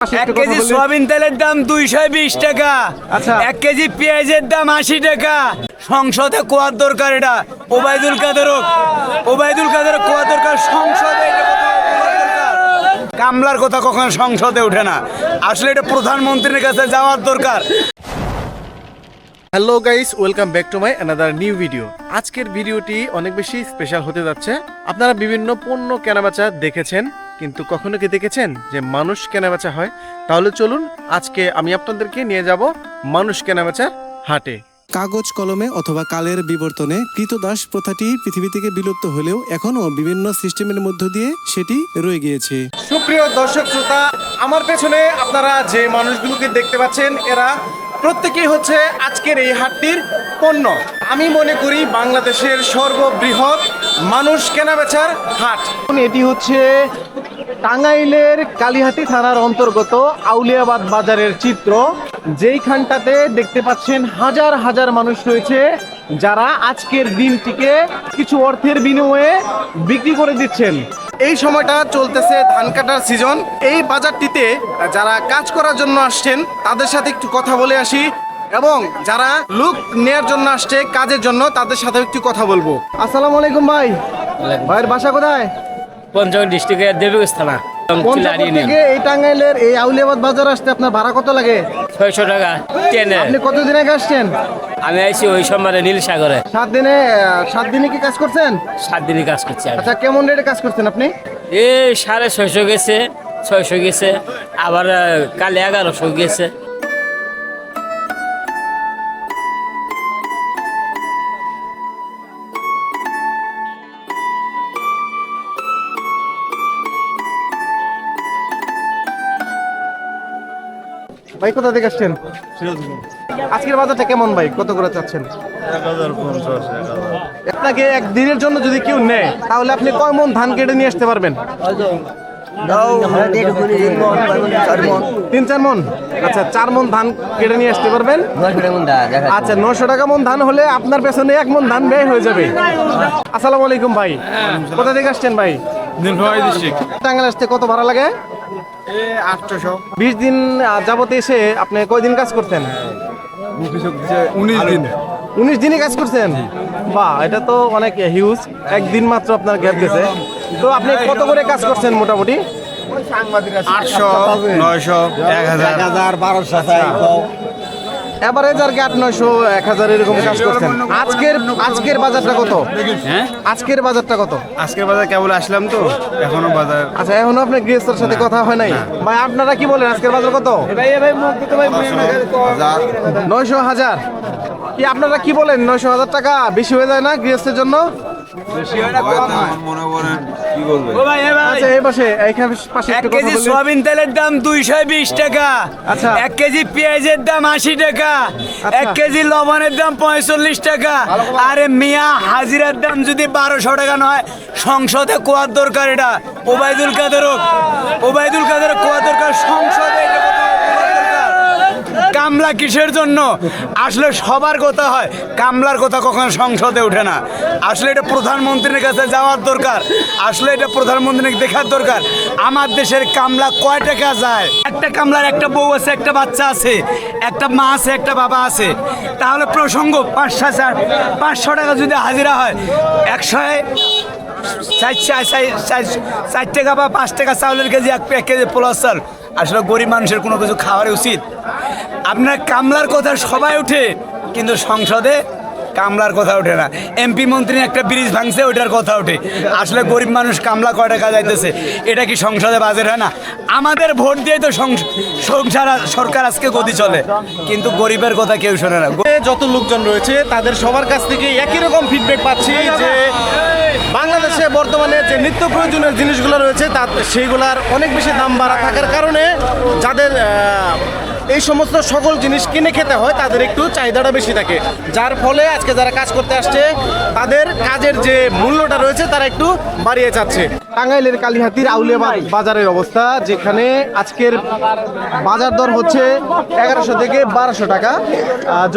এক KG soybean তেলের দাম দুইশো বিশ টাকা। আচ্ছা। এক কেজি পেঁয়াজের দাম আশি টাকা। সংসদে কোয়ার দরকার এটা। ওবায়দুল কাদের ওবায়দুল কাদের কোয়ার দরকার সংসদে। কামলার কথা কখনো সংসদে ওঠে না। আসলে এটা প্রধানমন্ত্রীর কাছে যাওয়ার দরকার। Hello guys welcome back to my another new video আজকের ভিডিওটি অনেক বেশি স্পেশাল হতে যাচ্ছে। আপনারা বিভিন্ন পণ্য কেনাবেচা দেখেছেন কিন্তু কখনো কি দেখেছেন যে মানুষ কেনাবেচা হয়? তাহলে চলুন আজকে আমি আপনাদেরকে নিয়ে যাব মানুষ কেনাবেচার হাটে। কাগজ কলমে অথবা কালের বিবর্তনে কৃতদাস প্রথাটি পৃথিবী থেকে বিলুপ্ত হলেও এখনও বিভিন্ন সিস্টেমের মধ্য দিয়ে সেটি রয়ে গিয়েছে। সুপ্রিয় দর্শক শ্রোতা আমার পেছনে আপনারা যে মানুষগুলোকে দেখতে পাচ্ছেন এরা প্রত্যেকেই হচ্ছে আজকের এই হাটটির পণ্য। আমি মনে করি বাংলাদেশের সর্ববৃহৎ মানুষ কেনাবেচার হাট। এটি হচ্ছে টাঙ্গাইলের কালীহাতি থানার অন্তর্গত আউলিয়াবাদ বাজারের চিত্র যেইখানটাতে দেখতে পাচ্ছেন হাজার হাজার মানুষ রয়েছে যারা আজকের দিনটিকে কিছু অর্থের বিনিময়ে বিক্রি করে দিচ্ছেন। এই সময়টা চলতেছে ধান কাটার সিজন এই বাজারটিতে যারা কাজ করার জন্য আসছেন তাদের সাথে একটু কথা বলে আসি এবং যারা লুক নেয়ার জন্য আসছে কাজের জন্য তাদের সাথে একটু কথা বলব। আসসালামু আলাইকুম ভাই। ভাইয়ের বাসা কোথায়? পঞ্চগড় ডিস্ট্রিক্টের দেবীগঞ্জ থানা পঞ্চগড় এই টাঙ্গাইলের এই আউলিয়াবাদ বাজার আসতে আপনার ভাড়া কত লাগে? ছয়শো টাকা ট্রেনে। আপনি কতদিন আগে আসছেন? আমি আইছি ওই সোমবারে নীল সাগরে সাত দিনে সাত দিনে কি কাজ করছেন? সাত কাজ করছি আচ্ছা কেমন রেটে কাজ করছেন আপনি? এই সাড়ে ছয়শো গেছে ছয়শো গেছে আবার কাল এগারোশো গেছে। ভাই কোথা থেকে আসছেন? আজকের বাজারটা কেমন ভাই? কত করে চাচ্ছেন? আপনাকে এক দিনের জন্য যদি কেউ নেয় তাহলে আপনি কয় মন ধান কেটে নিয়ে আসতে পারবেন? তিন চার মন? আচ্ছা চার মন ধান কেটে নিয়ে আসতে পারবেন? আচ্ছা নশো টাকা মন ধান হলে আপনার পেছনে এক মন ধান ব্যয় হয়ে যাবে। আসসালামু আলাইকুম ভাই। কোথা থেকে আসছেন ভাই? টাঙ্গাইল আসতে কত ভাড়া লাগে? বিশ দিন যাবত এসে আপনি কয়দিন কাজ করতেন? উনিশ দিন। উনিশ দিনই কাজ করছেন? বাহ এটা তো অনেক হিউজ একদিন মাত্র আপনার গ্যাপ গেছে। তো আপনি কত করে কাজ করছেন মোটামুটি? আটশো নয়শো এক হাজার। হাজার বারোশো এভারেজ আর কি আট নয়শো এক হাজার এরকম কাজ করছেন। আজকের আজকের বাজারটা কত? হ্যাঁ? আজকের বাজারটা কত? আজকের বাজার কেবল আসলাম তো এখনও বাজার আচ্ছা এখনও আপনার গৃহস্থর সাথে কথা হয় নাই? ভাই আপনারা কি বলেন আজকের বাজার কত? নয়শো হাজার। কি আপনারা কি বলেন নয়শো হাজার টাকা বেশি হয়ে যায় না গৃহস্থের জন্য? মনে করেন কি বলবেন? ও ভাই আচ্ছা এই পাশে এইখানে পাশে এক একটু কথা কেজি। সয়াবিন তেলের দাম দুইশো বিশ টাকা। আচ্ছা। এক কেজি পেঁয়াজের দাম আশি টাকা। এক কেজি লবণের দাম পঁয়তাল্লিশ টাকা। আরে মিয়া হাজিরার দাম যদি বারোশো টাকা নয় সংসদে কোয়ার দরকার এটা? ওবায়দুল কাদের ওবাইদুল ওবায়দুল কাদের কোয়ার দরকার সংসদে এটা কোথাও কোয়ার দরকার। কামলা কিসের জন্য? আসলে সবার কথা হয়, কামলার কথা কখনো সংসদে ওঠে না। আসলে এটা প্রধানমন্ত্রীর কাছে যাওয়ার দরকার, আসলে এটা প্রধানমন্ত্রীর দেখার দরকার। আমার দেশের কামলা কয় টাকা যায়? একটা কামলার একটা বউ আছে, একটা বাচ্চা আছে, একটা মা আছে, একটা বাবা আছে। তাহলে প্রসঙ্গ, পাঁচশো চার, পাঁচশো টাকা যদি হাজিরা হয় একশো চার টাকা বা পাঁচ টাকা চাউলের কেজি, এক কেজি প্লাস চাল। আসলে গরিব মানুষের কোনো কিছু খাওয়ার উচিত। আপনার কামলার কথা সবাই ওঠে, কিন্তু সংসদে কামলার কথা ওঠে না। এমপি মন্ত্রী একটা ব্রিজ ভাঙছে, ওইটার কথা ওঠে। আসলে গরিব মানুষ কামলা কয় টাকা যাইতেছে এটা কি সংসদে বাজেট হয় না? আমাদের ভোট দিয়ে তো সংস- সংসার সরকার আজকে গতি চলে, কিন্তু গরিবের কথা কেউ শোনে না। যত লোকজন রয়েছে, তাদের সবার কাছ থেকে একই রকম ফিডব্যাক পাচ্ছি যে বাংলাদেশে বর্তমানে যে নিত্য প্রয়োজনীয় জিনিসগুলো রয়েছে, তা সেইগুলার অনেক বেশি দাম বাড়া থাকার কারণে যাদের এই সমস্ত সকল জিনিস কিনে খেতে হয় তাদের একটু চাহিদাটা বেশি থাকে। যার ফলে আজকে যারা কাজ করতে আসছে তাদের কাজের যে মূল্যটা রয়েছে তারা একটু বাড়িয়ে যাচ্ছে টাঙ্গাইলের কালীহাতির আউলিয়া বাজারের অবস্থা যেখানে আজকের বাজার দর হচ্ছে এগারোশো থেকে বারোশো টাকা।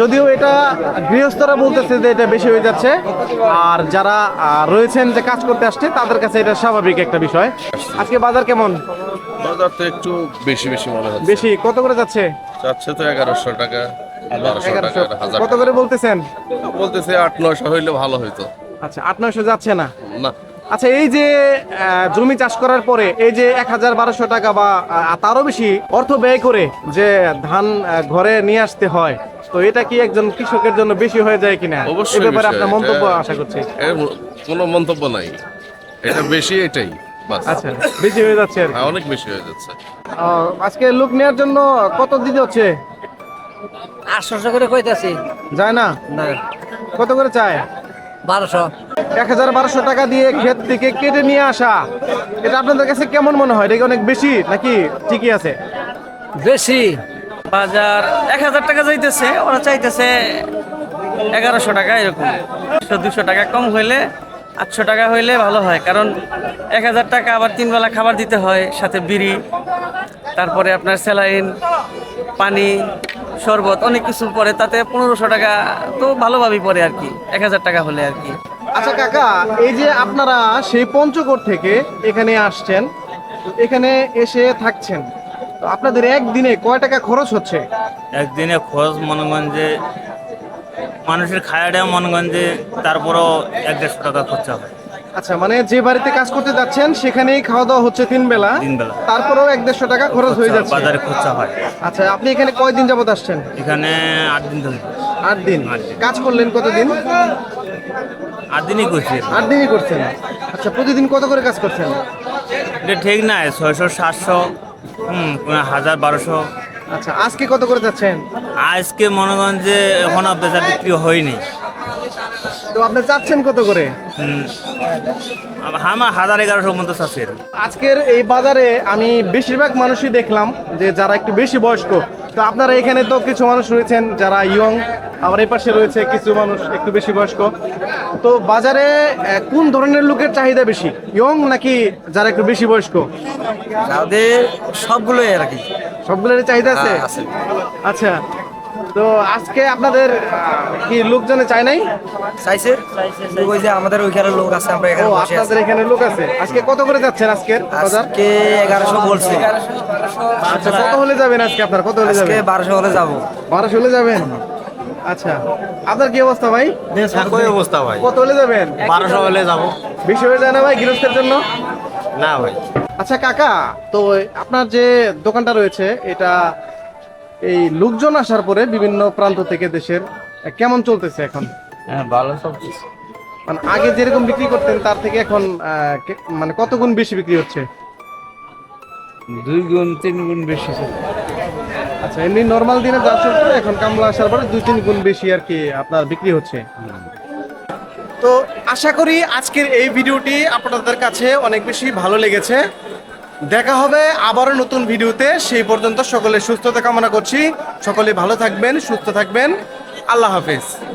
যদিও এটা গৃহস্থরা বলতেছে যে এটা বেশি হয়ে যাচ্ছে। আর যারা রয়েছেন যে কাজ করতে আসছে তাদের কাছে এটা স্বাভাবিক একটা বিষয়। আজকে বাজার কেমন? বাজার তো একটু বেশি বেশি মনে হচ্ছে। বেশি। কত করে যাচ্ছে? চাচ্ছে তো এগারোশো টাকা বারোশো টাকা হাজার কত করে বলতেছেন? বলতেছে আট নয়শো হইলে ভালো হইতো। আচ্ছা আট নয়শো যাচ্ছে না? না। আচ্ছা এই যে জমি চাষ করার পরে এই যে এক হাজার বারোশো টাকা বা তারও বেশি অর্থ ব্যয় করে যে ধান ঘরে নিয়ে আসতে হয় তো এটা কি একজন কৃষকের জন্য বেশি হয়ে যায় কিনা? অবশ্যই ব্যাপারে আপনার মন্তব্য আশা করছি। কোনো মন্তব্য নাই। এটা বেশি এটাই। আচ্ছা বেশি হয়ে যাচ্ছে আর হ্যাঁ, অনেক বেশি হয়ে যাচ্ছে। আজকে লোক নেওয়ার জন্য কত দিতে হচ্ছে? আটশোশো করে কইতাছি। যায় না? না। কত করে চায়? বারোশো। এক হাজার বারোশো টাকা দিয়ে ক্ষেত থেকে কেটে নিয়ে আসা। এটা আপনাদের কাছে কেমন মনে হয়? এটা অনেক বেশি নাকি ঠিকই আছে? বেশি। বাজার এক হাজার টাকা যাইতেছে ওরা চাইতেছে এগারোশো টাকা এরকম। দুশো টাকা কম হইলে আটশো টাকা হইলে ভালো হয় কারণ এক হাজার টাকা আবার তিনবেলা খাবার দিতে হয় সাথে বিড়ি তারপরে আপনার স্যালাইন পানি শরবত অনেক কিছু পরে তাতে পনেরোশো টাকা তো ভালোভাবেই পড়ে আর কি এক হাজার টাকা হলে আর কি। আচ্ছা কাকা এই যে আপনারা সেই পঞ্চগড় থেকে এখানে আসছেন এখানে এসে থাকছেন তো আপনাদের একদিনে কয় টাকা খরচ হচ্ছে? একদিনে খরচ মনগঞ্জে মানুষের খায়াটা মনগঞ্জে তারপরও এক দেড়শো টাকা খরচা হয় আচ্ছা মানে যে বাড়িতে কাজ করতে যাচ্ছেন সেখানেই খাওয়া দাওয়া হচ্ছে তিন বেলা। তিন বেলা। তারপরেও এক দেড়শো টাকা খরচ হয়ে যাচ্ছে। বাজারে খরচা হয়। আচ্ছা আপনি এখানে কয়দিন যাবত আসছেন? এখানে আট দিন ধরে। আট দিন। আট দিন। কাজ করলেন কতদিন? আট দিনই করছি। আট দিনই করছেন। আচ্ছা প্রতিদিন কত করে কাজ করছেন? এটা ঠিক নাই ছয়শো সাতশো হুম হাজার বারোশো। আচ্ছা আজকে কত করে যাচ্ছেন? আজকে মনগঞ্জে এখনও বেচা বিক্রি হয়নি। তো আপনি চাচ্ছেন কত করে? হামা। আমার হাজার এগারোশো মতো আছে আজকের এই বাজারে আমি বেশিরভাগ মানুষই দেখলাম যে যারা একটু বেশি বয়স্ক তো আপনারা এখানে তো কিছু মানুষ রয়েছেন যারা ইয়ং আমার এই পাশে রয়েছে কিছু মানুষ একটু বেশি বয়স্ক। তো বাজারে কোন ধরনের লোকের চাহিদা বেশি? ইয়ং নাকি যারা একটু বেশি বয়স্ক? তাদের সবগুলোই আর কি। সবগুলোর চাহিদা আছে। আচ্ছা তো আজকে আপনাদের কি লোকজনে চায় নাই? চাইছে। ওই যে আমাদের ওইখানে লোক আছে আমরা এখানে বসে আছি। আপনাদের এখানে লোক আছে। আজকে কত করে যাচ্ছেন আজকের বাজার? আজকে এগারোশো বলছে। আচ্ছা কত হলে যাবেন আজকে আপনার? কত হলে আজকে যাবেন? বারোশো হলে যাব। বারোশো হলে যাবেন? আচ্ছা আপনার কি অবস্থা ভাই? একই অবস্থা ভাই। কত হলে যাবেন? বারোশো হলে যাব। বেশি হয়ে যায় না ভাই গৃহস্থের জন্য? না ভাই। আচ্ছা কাকা তো আপনার যে দোকানটা রয়েছে এটা এই লোকজন আসার পরে বিভিন্ন প্রান্ত থেকে দেশের কেমন চলতেছে এখন? হ্যাঁ ভালো সব মানে আগে যেরকম বিক্রি করতেন তার থেকে এখন মানে কত গুণ বেশি বিক্রি হচ্ছে? দুই গুণ তিন গুণ বেশি। আচ্ছা এমনি নর্মাল দিনে যা চলতো এখন কামলা আসার পরে দুই তিন গুণ বেশি আর কি আপনার বিক্রি হচ্ছে। তো আশা করি আজকের এই ভিডিওটি আপনাদের কাছে অনেক বেশি ভালো লেগেছে। দেখা হবে আবারও নতুন ভিডিওতে। সেই পর্যন্ত সকলে সুস্থতা কামনা করছি। সকলে ভালো থাকবেন, সুস্থ থাকবেন। আল্লাহ হাফেজ।